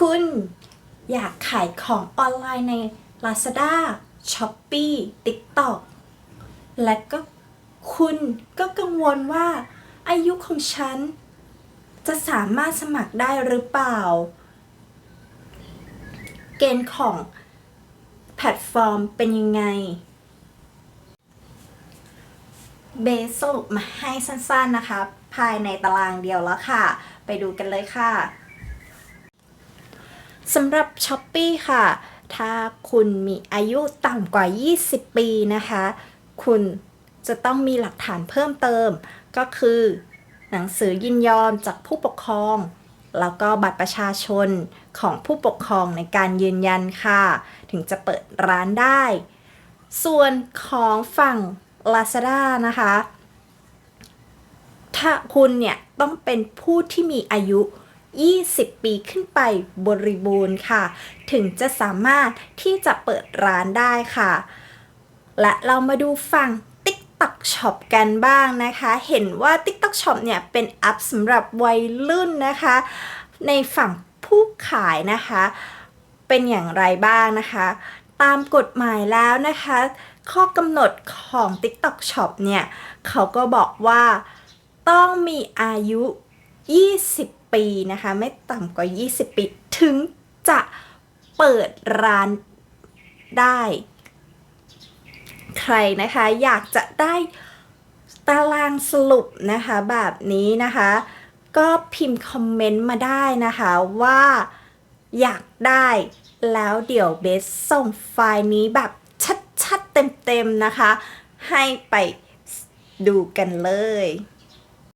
คุณ อยากขายของออนไลน์ใน Lazada, Shopee, TikTok และก็คุณก็กังวลว่า อายุของฉัน จะสามารถสมัครได้หรือเปล่า เกณฑ์ของแพลตฟอร์มเป็นยังไง เบสสรุปมาให้สั้นๆนะคะ ภายในตารางเดียวแล้วค่ะ ไปดูกันเลยค่ะ สำหรับ s h อ p e e ค่ะ ถ้าคุณมีอายุต่ำกว่า 20 ปีนะคะ คุณจะต้องมีหลักฐานเพิ่มเติม ก็คือ หนังสือยินยอมจากผู้ปกครอง แล้วก็บัตรประชาชนของผู้ปกครองในการยืนยันค่ะ ถึงจะเปิดร้านได้ ส่วนของฝั่ง Lazada นะคะ ถ้าคุณเนี่ยต้องเป็นผู้ที่มีอายุ 20 ปีขึ้นไปบริบูรณ์ค่ะ ถึงจะสามารถที่จะเปิดร้านได้ค่ะ และเรามาดูฝั่ง TikTok Shop กันบ้างนะคะ เห็นว่า TikTok Shop เนี่ยเป็นแอปสำหรับวัยรุ่นนะคะ ในฝั่งผู้ขายนะคะ เป็นอย่างไรบ้างนะคะ ตามกฎหมายแล้วนะคะ ข้อกำหนดของ TikTok Shop เนี่ย เขาก็บอกว่าต้องมีอายุ 20 ปีนะคะ ไม่ต่ำกว่า 20 ปี ถึงจะเปิดร้านได้ ใครนะคะอยากจะได้ตารางสรุปนะคะแบบนี้นะคะ ก็พิมพ์คอมเมนต์มาได้นะคะว่าอยากได้แล้วเดี๋ยวเบสส่งไฟล์นี้แบบชัดๆเต็มๆนะคะ ให้ไปดูกันเลย